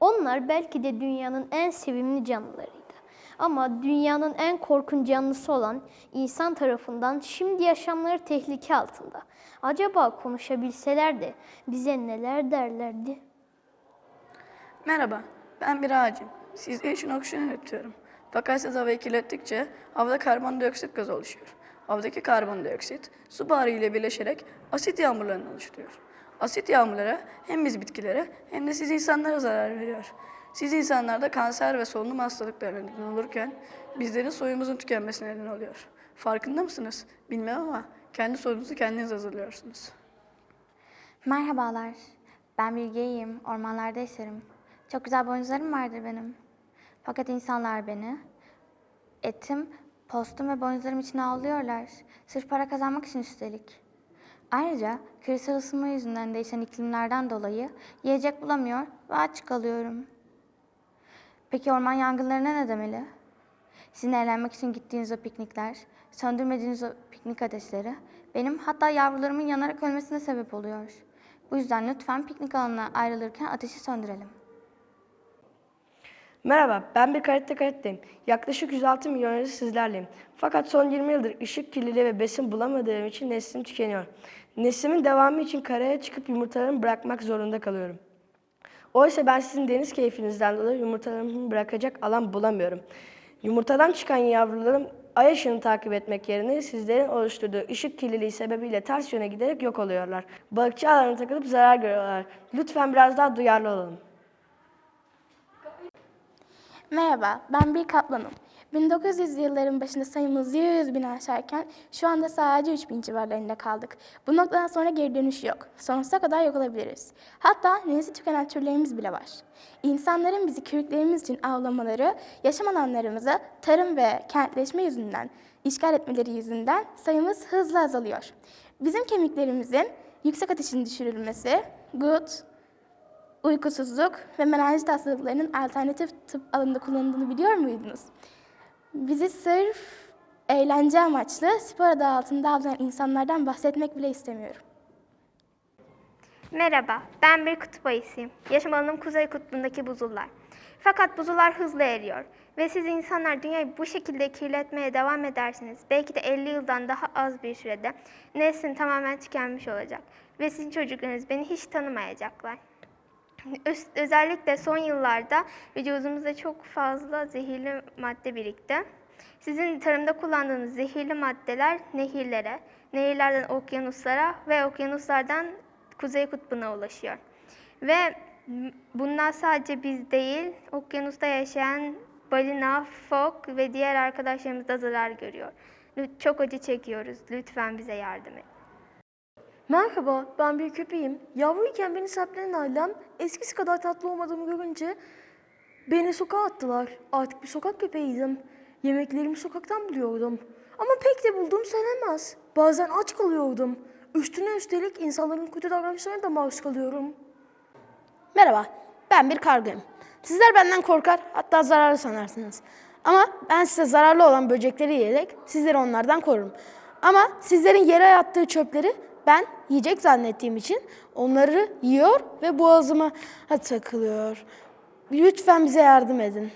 Onlar belki de dünyanın en sevimli canlılarıydı. Ama dünyanın en korkunç canlısı olan insan tarafından şimdi yaşamları tehlike altında. Acaba konuşabilseler de bize neler derlerdi? Merhaba, ben bir ağacım. Sizler için oksijen üretiyorum. Fakat siz havayı kirlettikçe havada karbondioksit gazı oluşuyor. Havadaki karbondioksit su buharı ile birleşerek asit yağmurlarını oluşturuyor. Asit yağmurları hem biz bitkilere hem de siz insanlara zarar veriyor. Siz insanlarda kanser ve solunum hastalıkları neden olurken bizlerin soyumuzun tükenmesine neden oluyor. Farkında mısınız? Bilmem ama kendi sorunuzu kendiniz hazırlıyorsunuz. Merhabalar. Ben Bilge'yim. Ormanlarda yaşarım. Çok güzel boynuzlarım vardır benim. Fakat insanlar beni etim, postum ve boynuzlarım için avlıyorlar. Sırf para kazanmak için üstelik. Ayrıca küresel ısınma yüzünden değişen iklimlerden dolayı yiyecek bulamıyor ve aç kalıyorum. Peki orman yangınlarına ne demeli? Sizin eğlenmek için gittiğiniz o piknikler, söndürmediğiniz o piknik ateşleri benim hatta yavrularımın yanarak ölmesine sebep oluyor. Bu yüzden lütfen piknik alanına ayrılırken ateşi söndürelim. Merhaba, ben bir karate karatteyim. Yaklaşık 106 milyon sizlerleyim. Fakat son 20 yıldır ışık kirliliği ve besin bulamadığım için neslim tükeniyor. Neslimin devamı için karaya çıkıp yumurtalarımı bırakmak zorunda kalıyorum. Oysa ben sizin deniz keyfinizden dolayı yumurtalarımı bırakacak alan bulamıyorum. Yumurtadan çıkan yavrularım ay ışığını takip etmek yerine sizlerin oluşturduğu ışık kirliliği sebebiyle ters yöne giderek yok oluyorlar. Balıkçı ağlarına takılıp zarar görüyorlar. Lütfen biraz daha duyarlı olalım. Merhaba, ben bir kaplanım. 1900 yılların başında sayımız 100 bin aşarken şu anda sadece 3 bin civarlarında kaldık. Bu noktadan sonra geri dönüş yok. Sonsuza kadar yok olabiliriz. Hatta nesli tükenen türlerimiz bile var. İnsanların bizi kürklerimiz için avlamaları, yaşam alanlarımızı tarım ve kentleşme yüzünden, işgal etmeleri yüzünden sayımız hızla azalıyor. Bizim kemiklerimizin yüksek ateşin düşürülmesi, gut, uykusuzluk ve menenjit hastalıklarının alternatif tıp alanında kullanıldığını biliyor muydunuz? Bizi sırf eğlence amaçlı spor adı altında avlayan insanlardan bahsetmek bile istemiyorum. Merhaba, ben bir kutup ayısıyım. Yaşam alanım kuzey kutbundaki buzullar. Fakat buzullar hızla eriyor ve siz insanlar dünyayı bu şekilde kirletmeye devam ederseniz belki de 50 yıldan daha az bir sürede neslin tamamen tükenmiş olacak ve sizin çocuklarınız beni hiç tanımayacaklar. Öz- Özellikle son yıllarda vücudumuzda çok fazla zehirli madde birikti. Sizin tarımda kullandığınız zehirli maddeler nehirlere, nehirlerden okyanuslara ve okyanuslardan kuzey kutbuna ulaşıyor. Ve bunlar sadece biz değil, okyanusta yaşayan balina, fok ve diğer arkadaşlarımız da zarar görüyor. Çok acı çekiyoruz. Lütfen bize yardım edin. Merhaba, ben bir köpeğim. Yavruyken beni sahipleyen ailem eskisi kadar tatlı olmadığımı görünce beni sokağa attılar. Artık bir sokak köpeğiydim. Yemeklerimi sokaktan buluyordum. Ama pek de bulduğum söylemez. Bazen aç kalıyordum. Üstüne üstelik insanların kötü davranışlarına da maruz kalıyorum. Merhaba, ben bir kargayım. Sizler benden korkar, hatta zararlı sanarsınız. Ama ben size zararlı olan böcekleri yiyerek sizleri onlardan korurum. Ama sizlerin yere attığı çöpleri ben yiyecek zannettiğim için onları yiyor ve boğazıma takılıyor. Lütfen bize yardım edin.